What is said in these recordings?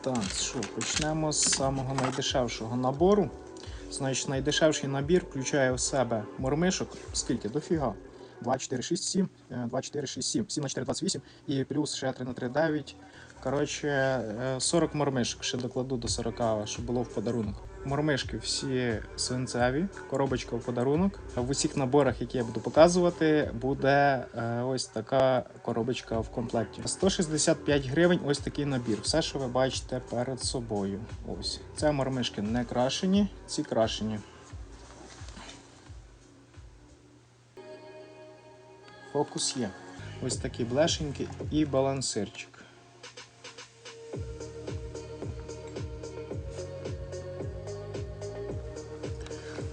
Так, що, почнемо з самого найдешевшого набору. Значить, найдешевший набір включає в себе мормишок. Скільки? Дофіга. 2, 4, 6, 7, е, 2, 4, 6, 7, 7 на 4, 28 і плюс ще 3 на 3, 9. Коротше, е, 40 мормишок. Ще докладу до 40, щоб було в подарунок. Мормишки всі свинцеві, коробочка в подарунок. В усіх наборах, які я буду показувати, буде е, ось така коробочка в комплекті. 165 гривень ось такий набір. Все, що ви бачите перед собою. Ось. Це мормишки не крашені, ці крашені. Фокус є. Ось такі блешеньки і балансирчик.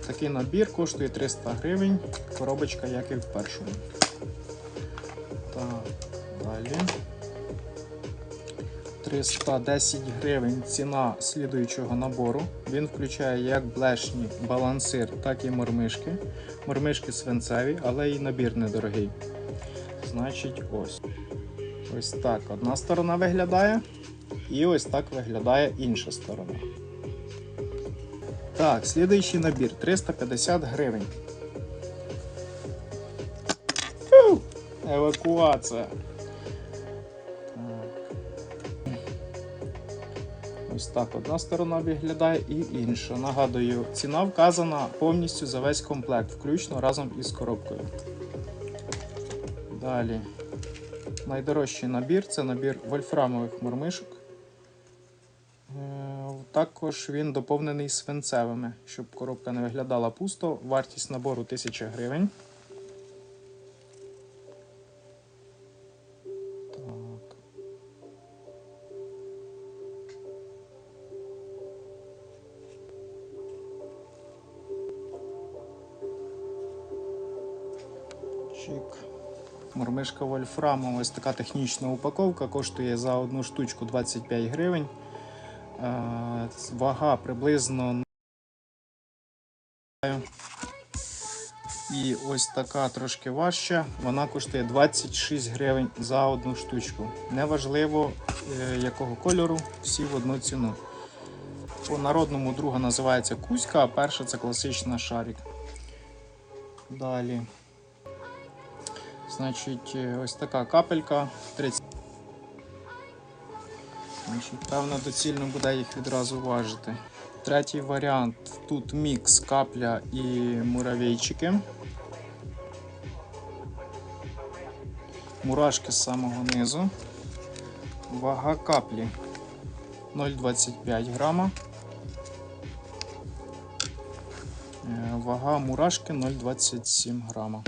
Такий набір коштує 300 гривень, коробочка, як і в першому. Далі. 310 гривень ціна слідуючого набору. Він включає як блешні, балансир, так і мормишки. Мормишки свинцеві, але і набір недорогий. Значить, ось. Ось так одна сторона виглядає. І ось так виглядає інша сторона. Так, слідуючий набір 350 гривень. Евакуація. Ось так одна сторона виглядає і інша. Нагадую, ціна вказана повністю за весь комплект, включно разом із коробкою. Далі. Найдорожчий набір це набір вольфрамових мормишок. Також він доповнений свинцевими, щоб коробка не виглядала пусто. Вартість набору 1000 гривень. Так. Чик. Мормишка вольфрамова, ось така технічна упаковка, коштує за одну штучку 25 гривень. Е, Вага приблизно. І ось така трошки важча. Вона коштує 26 гривень за одну штучку. Неважливо е, якого кольору, всі в одну ціну. По народному друга називається Кузька, а перша це класична шарик. Далі. Значить, е, ось така капелька 30. Значить, певно, доцільно буде їх відразу важити. Третій варіант тут мікс капля і муравейчики. Мурашки з самого низу. Вага каплі 0,25 грама. Е, Вага мурашки 0,27 грама.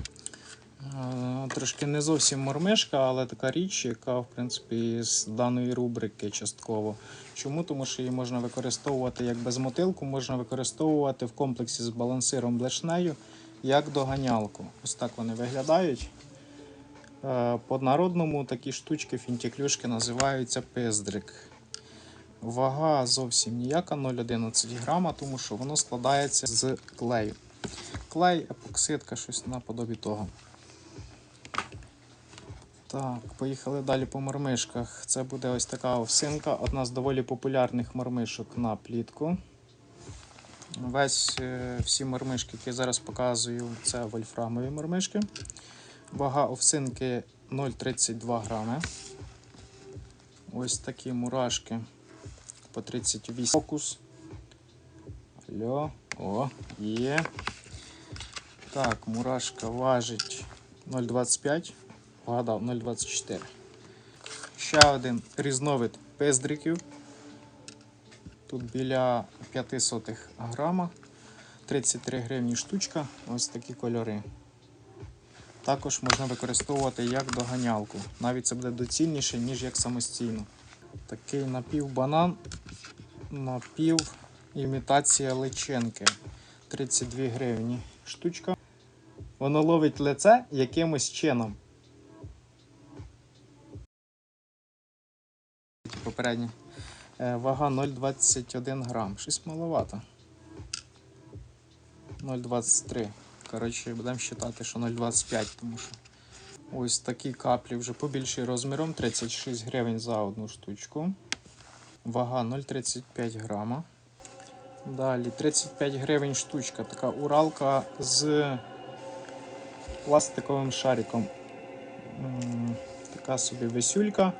Трошки не зовсім мормишка, але така річ, яка в принципі з даної рубрики частково. Чому? Тому що її можна використовувати як безмотилку, можна використовувати в комплексі з балансиром блешнею як доганялку. Ось так вони виглядають. Е, По народному такі штучки фінтіклюшки називаються пиздрик. Вага зовсім ніяка 0,11 грама, тому що воно складається з клею. Клей, епоксидка, щось наподобі того. Так, поїхали далі по мормишках. Це буде ось така овсинка, одна з доволі популярних мормишок на плітку. Весь е, всі мормишки, які я зараз показую, це вольфрамові мормишки. Вага овсинки 0,32 грами. Ось такі мурашки по 38 фокус. Алло, о, є. Так, мурашка важить 0,25, вгадав 0,24. Ще один різновид пездриків. Тут біля 5 грама, 33 гривні штучка, ось такі кольори. Також можна використовувати як доганялку. Навіть це буде доцільніше, ніж як самостійно. Такий напівбанан, напів імітація личинки. 32 гривні штучка. Воно ловить лице якимось чином. Попереднє. Е, Вага 0,21 грам. Щось маловато. 0,23. Коротше, будемо вважати, що 0,25, тому що ось такі каплі вже побільші розміром. 36 гривень за одну штучку. Вага 0,35 грама. Далі 35 гривень штучка. Така уралка з пластиковим шариком. Така собі висюлька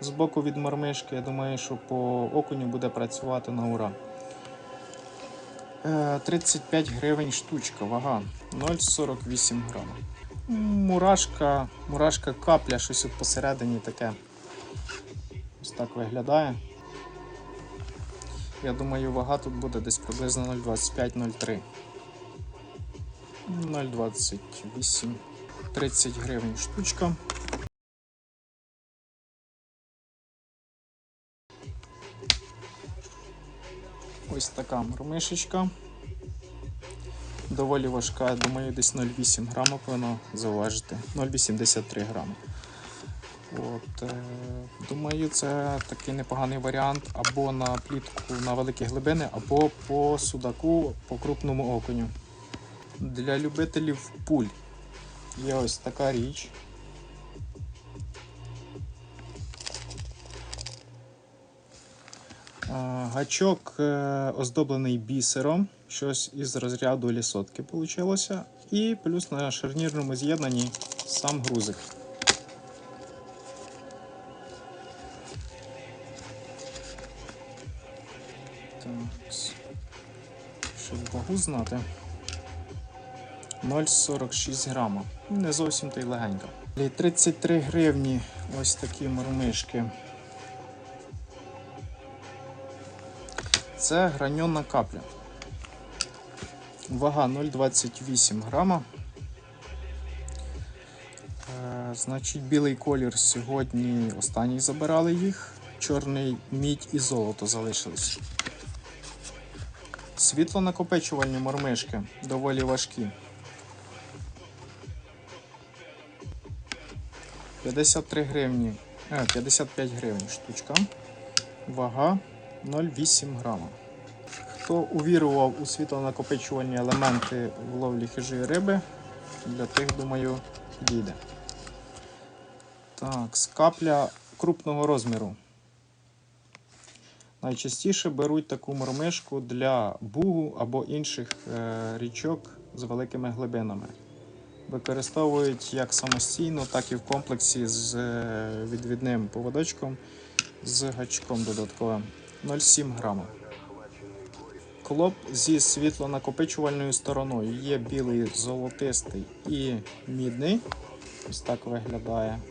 з боку від мормишки. Я думаю, що по окуню буде працювати на ура. Е, 35 гривень штучка, вага 0,48 грама. М, Мурашка, мурашка капля, щось посередині таке. Ось так виглядає. Я думаю, вага тут буде десь приблизно 0,25-0,3. 0,28. 30 гривень штучка. Ось така мормишечка. Доволі важка, я думаю, десь 0,8 грама повинно заважити. 0,83 грама. От, е, думаю, це такий непоганий варіант або на плітку на великі глибини, або по судаку, по крупному окуню. Для любителів пуль є ось така річ. Гачок е, оздоблений бісером, щось із розряду лісотки вийшло. І плюс на шарнірному з'єднанні сам грузик. Так. Щоб вагу знати. 0,46 грама. Не зовсім то й легенька. 33 гривні ось такі мормишки. Це граньонна капля. Вага 0,28 грама. Е, значить, білий колір сьогодні останній забирали їх. Чорний мідь і золото залишились. Світлонакопичувальні мормишки доволі важкі. 53 гривні, е, 55 гривень штучка. Вага 0,8 грама. Хто увірував у світлонакопичувальні елементи в ловлі хижої риби, для тих, думаю, підійде. Так, скапля крупного розміру. Найчастіше беруть таку мормишку для бугу або інших е, річок з великими глибинами. Використовують як самостійно, так і в комплексі з е, відвідним поводочком з гачком додатковим 0,7 грама. Клоп зі світлонакопичувальною стороною. Є білий, золотистий і мідний. Ось так виглядає. –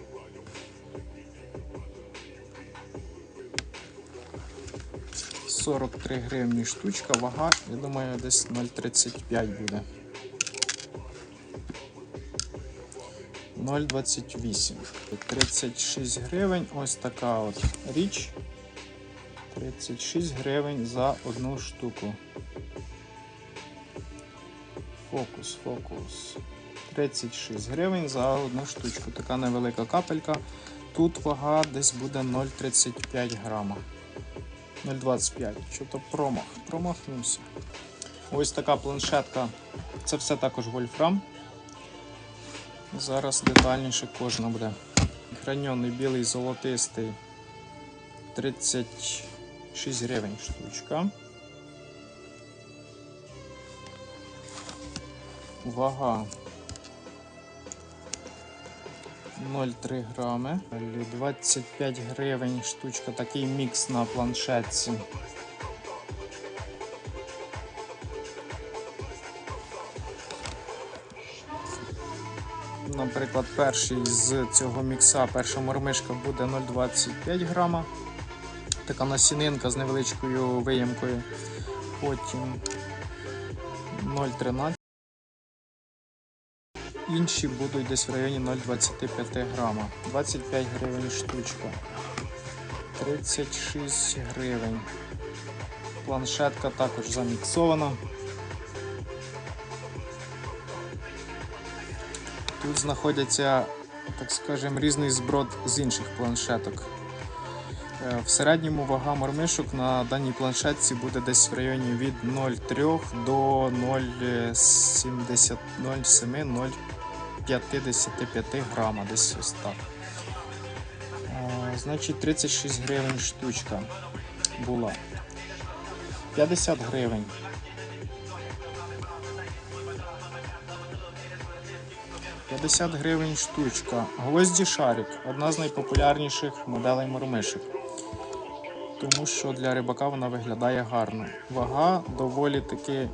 43 гривні штучка, вага, я думаю, десь 0,35 буде. 0,28. 36 гривень. Ось така от річ. 36 гривень за одну штуку. Фокус, фокус. 36 гривень за одну штучку. Така невелика капелька. Тут вага десь буде 0,35 грама. 0,25. Що то промах. Промахнувся. Ось така планшетка. Це все також вольфрам. Зараз детальніше кожна буде. Граньоний білий золотистий 36 гривень штучка. Вага 0,3 грами. 25 гривень штучка, такий мікс на планшетці. Наприклад, перший з цього мікса, перша мормишка буде 0,25 грама. Така насінинка з невеличкою виємкою. Потім 0,13. Інші будуть десь в районі 0,25 грама. 25 гривень штучка. 36 гривень. Планшетка також заміксована. Тут знаходяться, так скажемо, різний зброд з інших планшеток. Е, В середньому вага мормишок на даній планшетці буде десь в районі від 0,3 до 0,70 0,7 0,55 грама, десь ось так. Е, Значить 36 гривень штучка. була. 50 гривень. «50 гривень штучка. Гвозді шарик одна з найпопулярніших моделей мормишок. Тому що для рибака вона виглядає гарно. Вага доволі таки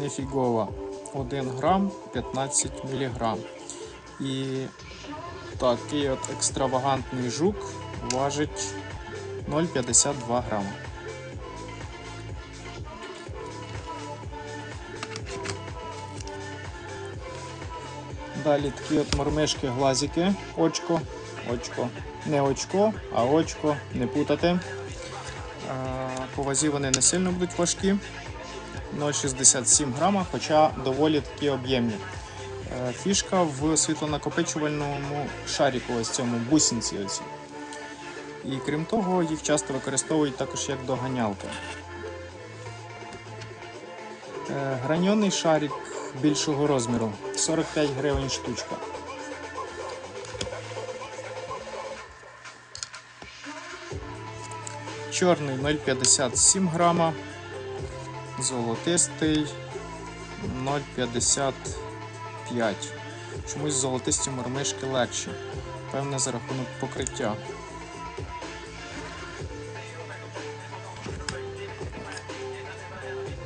нефігова. 1 грам 15 міліграм. І такий от екстравагантний жук важить 0,52 грама. Далі такі от мормишки глазики, очко, очко. Не очко, а очко, не путати. Е, По вазі вони не сильно будуть важкі. 0,67 грама, хоча доволі такі об'ємні. Е, Фішка в світлонакопичувальному шаріку, ось цьому бусинці. Оці. І крім того, їх часто використовують також як доганялки. Е, Граньонний шарик більшого розміру 45 гривень штучка. Чорний 0,57 грама, золотистий 0,55. Чомусь золотисті мормишки легші. Певне за рахунок покриття.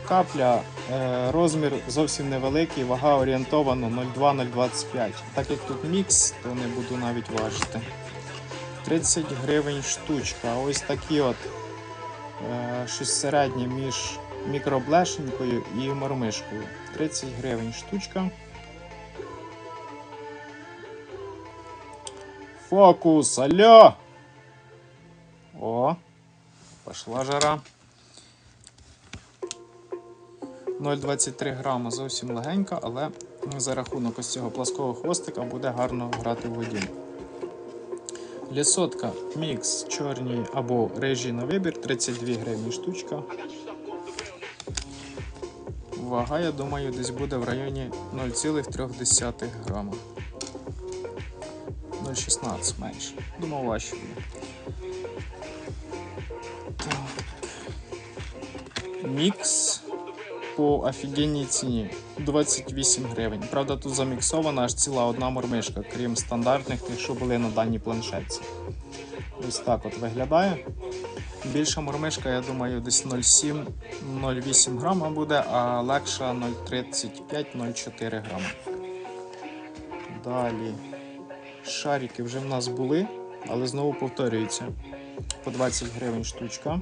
Капля, е, розмір зовсім невеликий, вага орієнтовано 0,2-0,25. Так як тут мікс, то не буду навіть важити. 30 гривень штучка. Ось такі от щось середнє між мікроблешенькою і мормишкою. 30 гривень штучка. Фокус, алло! О, пошла жара. 0,23 грама зовсім легенька, але за рахунок ось цього плаского хвостика буде гарно грати в воді. Лісотка мікс чорні або рижі на вибір 32 гривні штучка. Вага, я думаю, десь буде в районі 0,3 грама. 0,16 менше. Думав важче буде. Мікс по офігенній ціні 28 гривень. Правда, тут заміксована аж ціла одна мормишка, крім стандартних тих, що були на даній планшетці. Ось так от виглядає. Більша мормишка, я думаю, десь 0,7-0,8 грама буде, а легша 0,35-0,4 грама. Далі. Шарики вже в нас були, але знову повторюються. По 20 гривень штучка.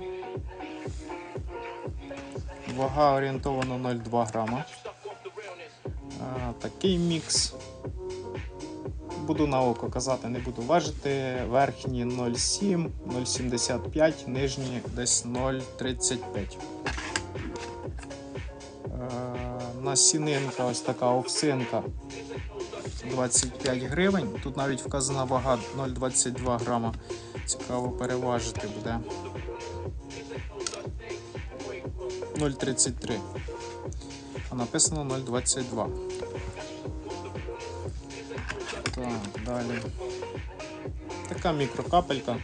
Вага орієнтовано 0,2 грама. А, такий мікс. Буду на око казати, не буду важити. Верхні 0,7, 0,75, нижні десь 0,35. Е, Насінинка, ось така овсинка 25 гривень. Тут навіть вказана вага 0,22 грама. Цікаво переважити буде. 0,33. А написано 0,22. Так, далі. Така мікрокапелька.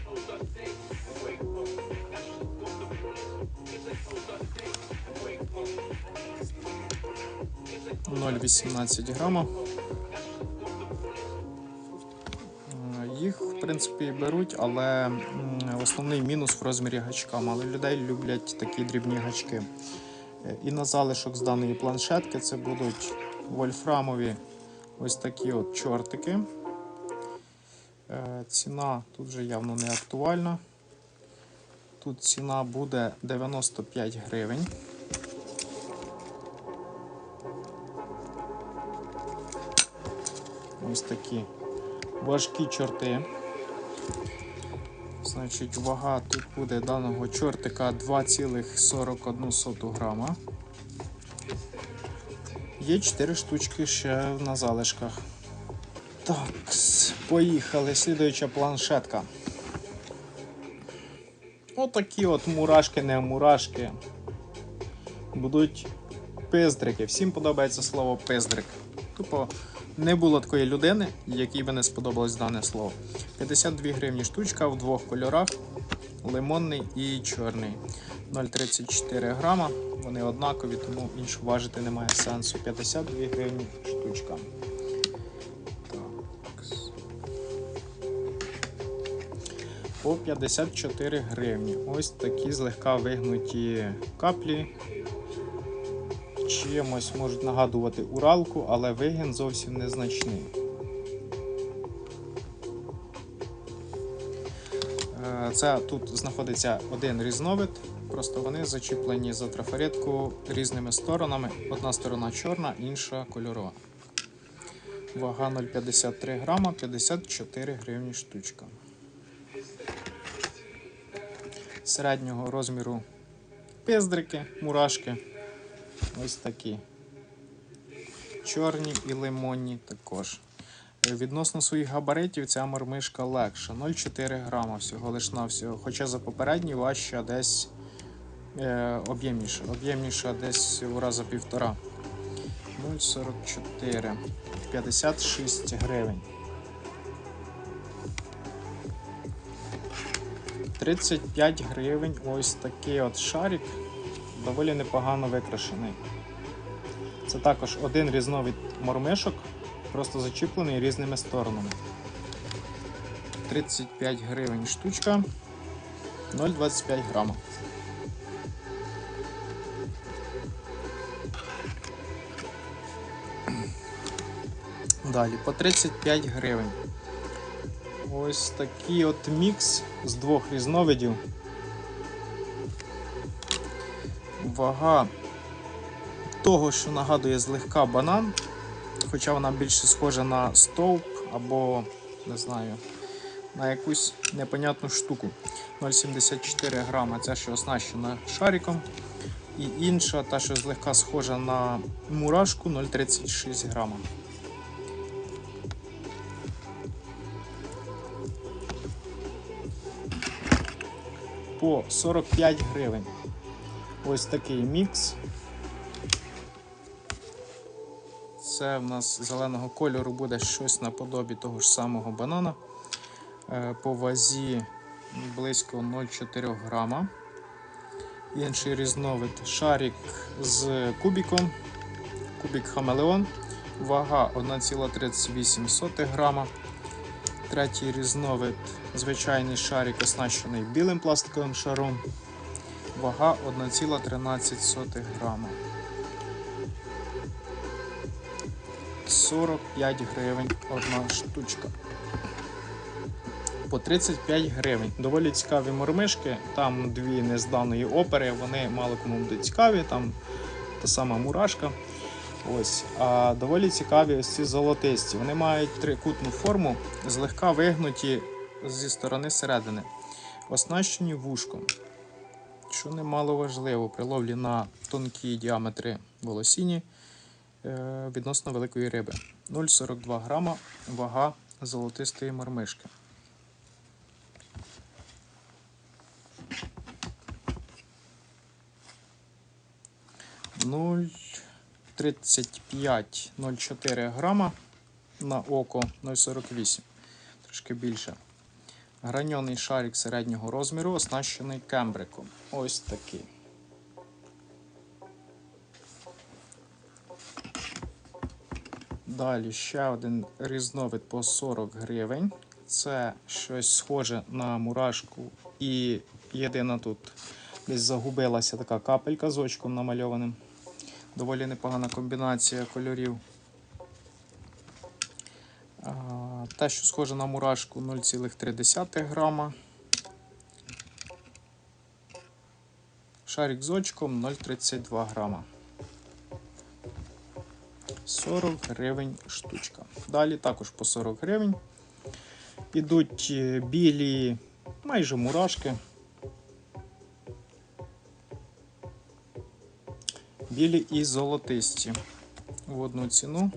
Ноль вісімнадцять грама. Принципі, беруть, але основний мінус в розмірі гачка. Мало людей люблять такі дрібні гачки. Е, І на залишок з даної планшетки це будуть вольфрамові ось такі от чортики. Е, Ціна тут вже явно не актуальна. Тут ціна буде 95 гривень. Ось такі важкі чорти. Значить, вага тут буде даного чортика 2,41 грама. Є 4 штучки ще на залишках. Так, поїхали. Слідуюча планшетка. Отакі от мурашки, не мурашки. Будуть пиздрики. Всім подобається слово пиздрик. Тупо не було такої людини, якій би не сподобалось дане слово. 52 гривні штучка в двох кольорах. лимонний і чорний. 0,34 грама. Вони однакові, тому іншу важити немає сенсу. 52 гривні штучка. По 54 гривні. Ось такі злегка вигнуті каплі. Чимось можуть нагадувати Уралку, але вигін зовсім незначний. Це тут знаходиться один різновид, просто вони зачіплені за трафаретку різними сторонами. Одна сторона чорна, інша кольорова. Вага 0,53 грама, 54 гривні штучка. Середнього розміру пездрики, мурашки. Ось такі. Чорні і лимонні також. Відносно своїх габаритів ця мормишка легша. 0,4 грама всього лиш навсього. Хоча за попередній важча десь е, об'ємніша. Об'ємніша десь у раза півтора. 0,44. 56 гривень. 35 гривень ось такий от шарик. Доволі непогано викрашений. Це також один різновид мормишок, просто зачіплений різними сторонами. 35 гривень штучка, 0,25 грама. Далі по 35 гривень. Ось такий от мікс з двох різновидів. Вага того, що нагадує злегка банан, хоча вона більше схожа на стовп або, не знаю, на якусь непонятну штуку. 0,74 грама, ця що оснащена шариком. І інша, та, що злегка схожа на мурашку, 0,36 грама. По 45 гривень. Ось такий мікс. Це в нас зеленого кольору буде щось наподобі того ж самого банана. Е, По вазі близько 0,4 грама. Інший різновид шарик з кубіком. Кубік Хамелеон. Вага 1,38 грама. Третій різновид звичайний шарик, оснащений білим пластиковим шаром. Вага 1,13 грама. 45 гривень одна штучка. По 35 гривень. Доволі цікаві мормишки. Там дві незданої опери, вони мало кому будуть цікаві, там та сама мурашка. Ось. А доволі цікаві ось ці золотисті. Вони мають трикутну форму, злегка вигнуті зі сторони середини. Оснащені вушком. Що немало важливо при ловлі на тонкі діаметри волосіні відносно великої риби. 0,42 грама вага золотистої мормишки. Нуль 35,04 грама на око 0,48, трошки більше. Граньоний шарик середнього розміру, оснащений кембриком. Ось такий. Далі ще один різновид по 40 гривень. Це щось схоже на мурашку. І єдина тут десь загубилася така капелька з очком намальованим. Доволі непогана комбінація кольорів. Те, що схоже на мурашку 0,3 грама. Шарик з очком 0,32 грама. 40 гривень штучка. Далі також по 40 гривень. Ідуть е, білі, майже мурашки. Білі і золотисті в одну ціну.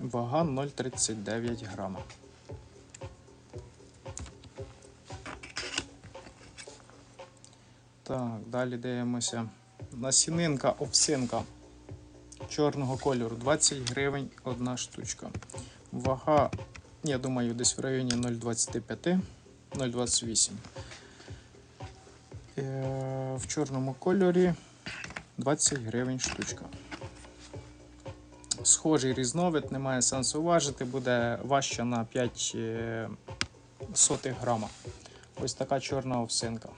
Вага 0,39 грама. Так, далі дивимося. Насінинка овсинка чорного кольору 20 гривень одна штучка. Вага Я думаю, десь в районі 0,25, 0,28. Е, В чорному кольорі 20 гривень штучка. Схожий різновид, немає сенсу важити, буде важче на 5 е, сотих грама. Ось така чорна овсинка.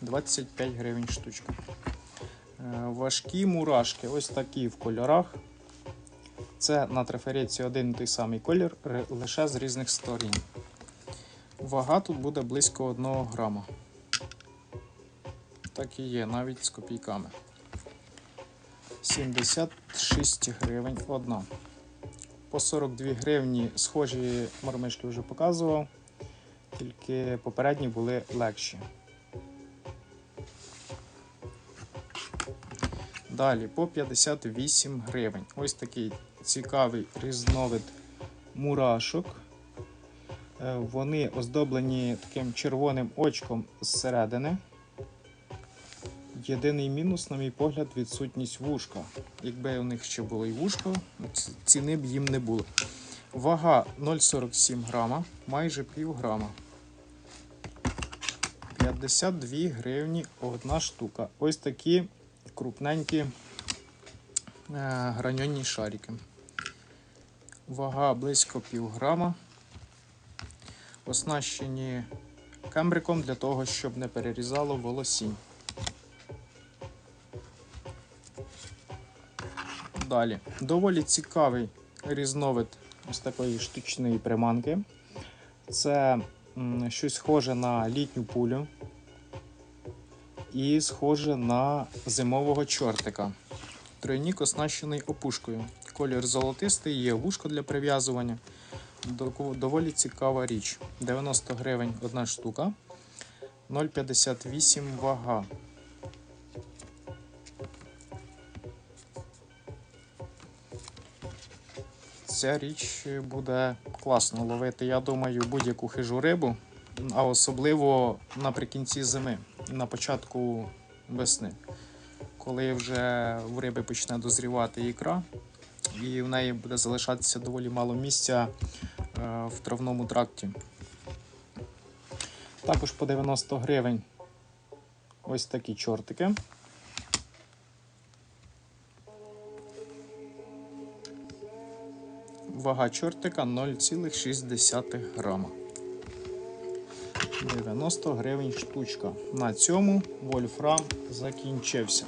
25 гривень штучка. Е, Важкі мурашки, ось такі в кольорах. Це на трафареті один і той самий колір, лише з різних сторін. Вага тут буде близько 1 грама. Так і є, навіть з копійками. 76 гривень одна. По 42 гривні схожі мормишки вже показував, тільки попередні були легші. Далі по 58 гривень. Ось такий цікавий різновид мурашок. Е, Вони оздоблені таким червоним очком зсередини. Єдиний мінус, на мій погляд, відсутність вушка. Якби у них ще було і вушко, ціни б їм не було. Вага 0,47 грама, майже пів грама. 52 гривні одна штука. Ось такі крупненькі е, граньонні шарики. Вага близько пів грама. Оснащені кембриком для того, щоб не перерізало волосінь. Далі. Доволі цікавий різновид ось такої штучної приманки. Це щось схоже на літню пулю і схоже на зимового чортика. Тройнік оснащений опушкою. Колір золотистий, є вушко для прив'язування. Доволі цікава річ. 90 гривень одна штука, 0,58 вага. Ця річ буде класно ловити, я думаю, будь-яку хижу рибу, а особливо наприкінці зими, на початку весни, коли вже в риби почне дозрівати ікра, і в неї буде залишатися доволі мало місця е, в травному тракті. Також по 90 гривень ось такі чортики. Вага чортика 0,6 грама. 90 гривень штучка. На цьому вольфрам закінчився.